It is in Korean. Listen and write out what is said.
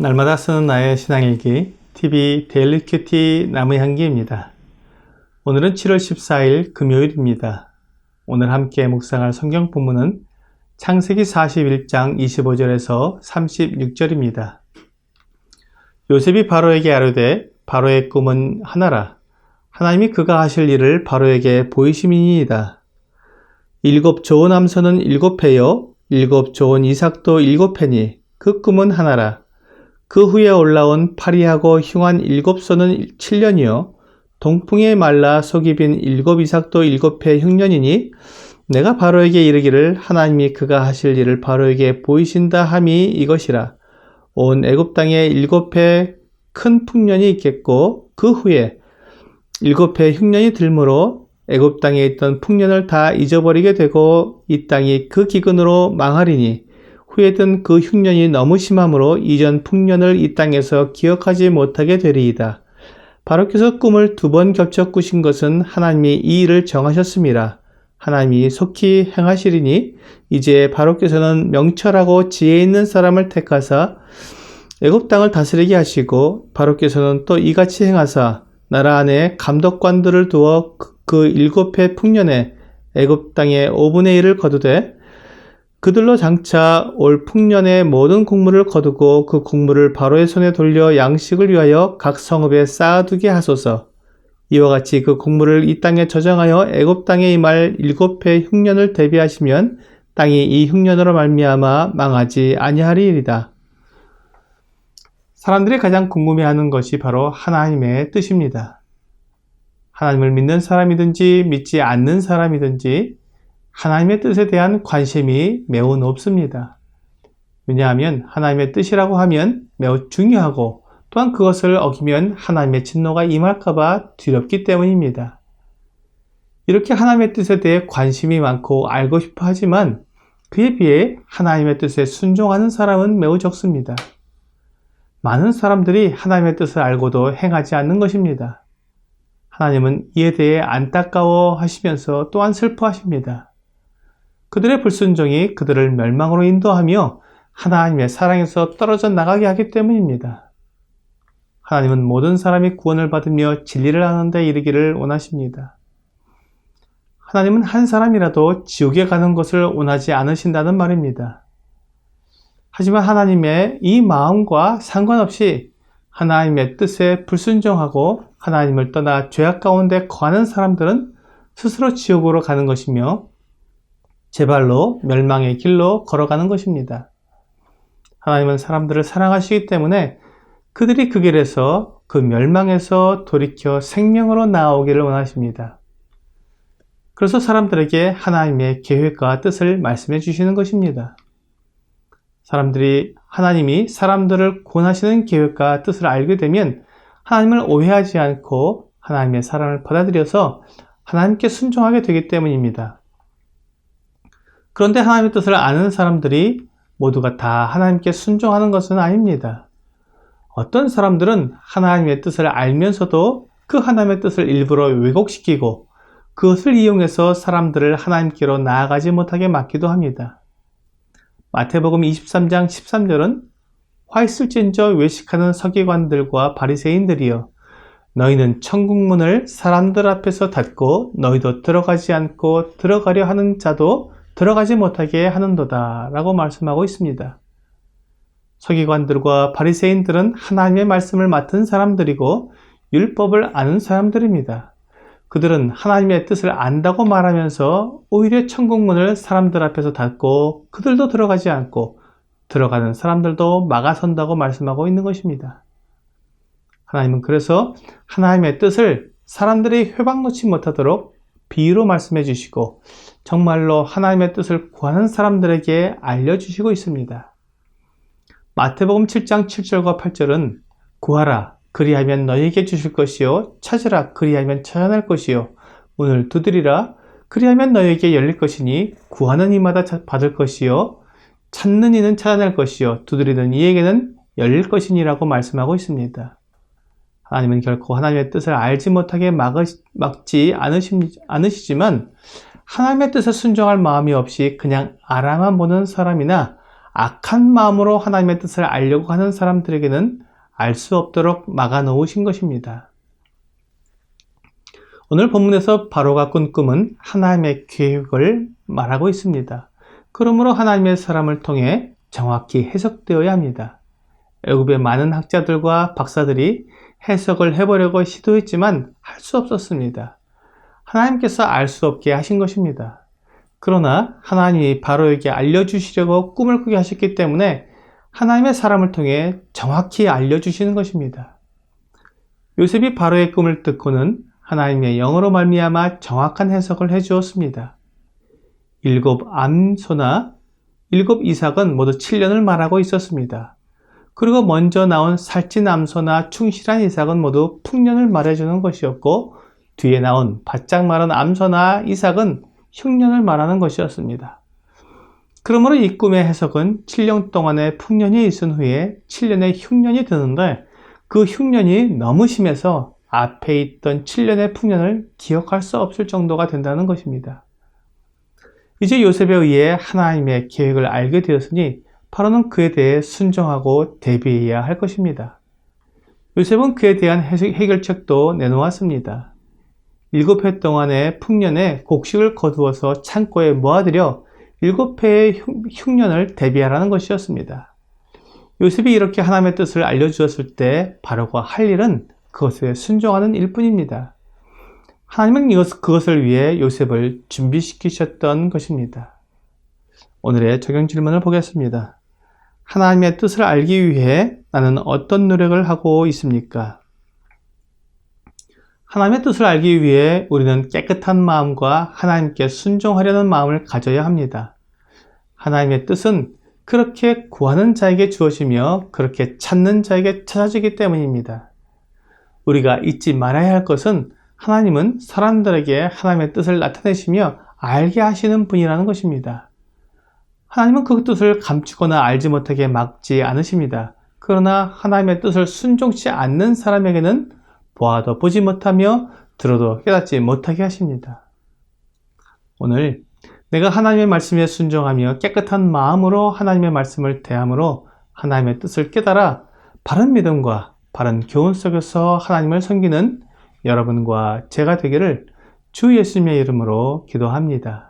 날마다 쓰는 나의 신앙일기 TV 데일리 큐티 나무 향기입니다. 오늘은 7월 14일 금요일입니다. 오늘 함께 묵상할 성경 본문은 창세기 41장 25절에서 36절입니다. 요셉이 바로에게 아뢰되 바로의 꿈은 하나라. 하나님이 그가 하실 일을 바로에게 보이심이니이다. 일곱 좋은 암소는 일곱 해요. 일곱 좋은 이삭도 일곱 해니 그 꿈은 하나라. 그 후에 올라온 파리하고 흉한 일곱 소는 7년이요. 동풍에 말라 속이 빈 일곱 이삭도 일곱 해 흉년이니 내가 바로에게 이르기를 하나님이 그가 하실 일을 바로에게 보이신다 함이 이것이라. 온 애굽 땅에 일곱 해 큰 풍년이 있겠고 그 후에 일곱 해 흉년이 들므로 애굽 땅에 있던 풍년을 다 잊어버리게 되고 이 땅이 그 기근으로 망하리니 후에든 그 흉년이 너무 심함으로 이전 풍년을 이 땅에서 기억하지 못하게 되리이다. 바로께서 꿈을 두 번 겹쳐 꾸신 것은 하나님이 이 일을 정하셨습니다. 하나님이 속히 행하시리니 이제 바로께서는 명철하고 지혜 있는 사람을 택하사 애굽 땅을 다스리게 하시고 바로께서는 또 이같이 행하사 나라 안에 감독관들을 두어 그, 그 일곱 해 풍년에 애굽 땅의 5분의 1을 거두되 그들로 장차 올 풍년의 모든 곡물을 거두고 그 곡물을 바로의 손에 돌려 양식을 위하여 각 성읍에 쌓아두게 하소서. 이와 같이 그 곡물을 이 땅에 저장하여 애굽 땅에 임할 일곱 해 흉년을 대비하시면 땅이 이 흉년으로 말미암아 망하지 아니하리이다. 사람들이 가장 궁금해하는 것이 바로 하나님의 뜻입니다. 하나님을 믿는 사람이든지 믿지 않는 사람이든지 하나님의 뜻에 대한 관심이 매우 높습니다. 왜냐하면 하나님의 뜻이라고 하면 매우 중요하고 또한 그것을 어기면 하나님의 진노가 임할까봐 두렵기 때문입니다. 이렇게 하나님의 뜻에 대해 관심이 많고 알고 싶어 하지만 그에 비해 하나님의 뜻에 순종하는 사람은 매우 적습니다. 많은 사람들이 하나님의 뜻을 알고도 행하지 않는 것입니다. 하나님은 이에 대해 안타까워 하시면서 또한 슬퍼하십니다. 그들의 불순종이 그들을 멸망으로 인도하며 하나님의 사랑에서 떨어져 나가게 하기 때문입니다. 하나님은 모든 사람이 구원을 받으며 진리를 하는데 이르기를 원하십니다. 하나님은 한 사람이라도 지옥에 가는 것을 원하지 않으신다는 말입니다. 하지만 하나님의 이 마음과 상관없이 하나님의 뜻에 불순종하고 하나님을 떠나 죄악 가운데 거하는 사람들은 스스로 지옥으로 가는 것이며 제 발로 멸망의 길로 걸어가는 것입니다. 하나님은 사람들을 사랑하시기 때문에 그들이 그 길에서 그 멸망에서 돌이켜 생명으로 나오기를 원하십니다. 그래서 사람들에게 하나님의 계획과 뜻을 말씀해 주시는 것입니다. 사람들이 하나님이 사람들을 구원하시는 계획과 뜻을 알게 되면 하나님을 오해하지 않고 하나님의 사랑을 받아들여서 하나님께 순종하게 되기 때문입니다. 그런데 하나님의 뜻을 아는 사람들이 모두가 다 하나님께 순종하는 것은 아닙니다. 어떤 사람들은 하나님의 뜻을 알면서도 그 하나님의 뜻을 일부러 왜곡시키고 그것을 이용해서 사람들을 하나님께로 나아가지 못하게 막기도 합니다. 마태복음 23장 13절은 화 있을진저 외식하는 서기관들과 바리새인들이여 너희는 천국문을 사람들 앞에서 닫고 너희도 들어가지 않고 들어가려 하는 자도 들어가지 못하게 하는도다 라고 말씀하고 있습니다. 서기관들과 바리새인들은 하나님의 말씀을 맡은 사람들이고 율법을 아는 사람들입니다. 그들은 하나님의 뜻을 안다고 말하면서 오히려 천국문을 사람들 앞에서 닫고 그들도 들어가지 않고 들어가는 사람들도 막아선다고 말씀하고 있는 것입니다. 하나님은 그래서 하나님의 뜻을 사람들이 회방 놓지 못하도록 비유로 말씀해 주시고 정말로 하나님의 뜻을 구하는 사람들에게 알려주시고 있습니다. 마태복음 7장 7절과 8절은 구하라 그리하면 너희에게 주실 것이요 찾으라 그리하면 찾아낼 것이요 문을 두드리라 그리하면 너희에게 열릴 것이니 구하는 이마다 받을 것이요 찾는 이는 찾아낼 것이요 두드리는 이에게는 열릴 것이니라고 말씀하고 있습니다. 하나님은 결코 하나님의 뜻을 알지 못하게 막지 않으시지만 하나님의 뜻에 순종할 마음이 없이 그냥 알아만 보는 사람이나 악한 마음으로 하나님의 뜻을 알려고 하는 사람들에게는 알 수 없도록 막아 놓으신 것입니다. 오늘 본문에서 바로가 꾼 꿈은 하나님의 계획을 말하고 있습니다. 그러므로 하나님의 사람을 통해 정확히 해석되어야 합니다. 애굽의 많은 학자들과 박사들이 해석을 해보려고 시도했지만 할 수 없었습니다. 하나님께서 알 수 없게 하신 것입니다. 그러나 하나님이 바로에게 알려주시려고 꿈을 꾸게 하셨기 때문에 하나님의 사람을 통해 정확히 알려주시는 것입니다. 요셉이 바로의 꿈을 듣고는 하나님의 영어로 말미암아 정확한 해석을 해 주었습니다. 일곱 암소나 일곱 이삭은 모두 7년을 말하고 있었습니다. 그리고 먼저 나온 살찐 암소나 충실한 이삭은 모두 풍년을 말해주는 것이었고 뒤에 나온 바짝 마른 암소나 이삭은 흉년을 말하는 것이었습니다. 그러므로 이 꿈의 해석은 7년 동안의 풍년이 있은 후에 7년의 흉년이 드는데 그 흉년이 너무 심해서 앞에 있던 7년의 풍년을 기억할 수 없을 정도가 된다는 것입니다. 이제 요셉에 의해 하나님의 계획을 알게 되었으니 바로는 그에 대해 순종하고 대비해야 할 것입니다. 요셉은 그에 대한 해결책도 내놓았습니다. 일곱 해 동안의 풍년에 곡식을 거두어서 창고에 모아들여 일곱 해의 흉년을 대비하라는 것이었습니다. 요셉이 이렇게 하나님의 뜻을 알려주었을 때 바로가 할 일은 그것에 순종하는 일뿐입니다. 하나님은 그것을 위해 요셉을 준비시키셨던 것입니다. 오늘의 적용 질문을 보겠습니다. 하나님의 뜻을 알기 위해 나는 어떤 노력을 하고 있습니까? 하나님의 뜻을 알기 위해 우리는 깨끗한 마음과 하나님께 순종하려는 마음을 가져야 합니다. 하나님의 뜻은 그렇게 구하는 자에게 주어지며 그렇게 찾는 자에게 찾아지기 때문입니다. 우리가 잊지 말아야 할 것은 하나님은 사람들에게 하나님의 뜻을 나타내시며 알게 하시는 분이라는 것입니다. 하나님은 그 뜻을 감추거나 알지 못하게 막지 않으십니다. 그러나 하나님의 뜻을 순종치 않는 사람에게는 보아도 보지 못하며 들어도 깨닫지 못하게 하십니다. 오늘 내가 하나님의 말씀에 순종하며 깨끗한 마음으로 하나님의 말씀을 대함으로 하나님의 뜻을 깨달아 바른 믿음과 바른 교훈 속에서 하나님을 섬기는 여러분과 제가 되기를 주 예수님의 이름으로 기도합니다.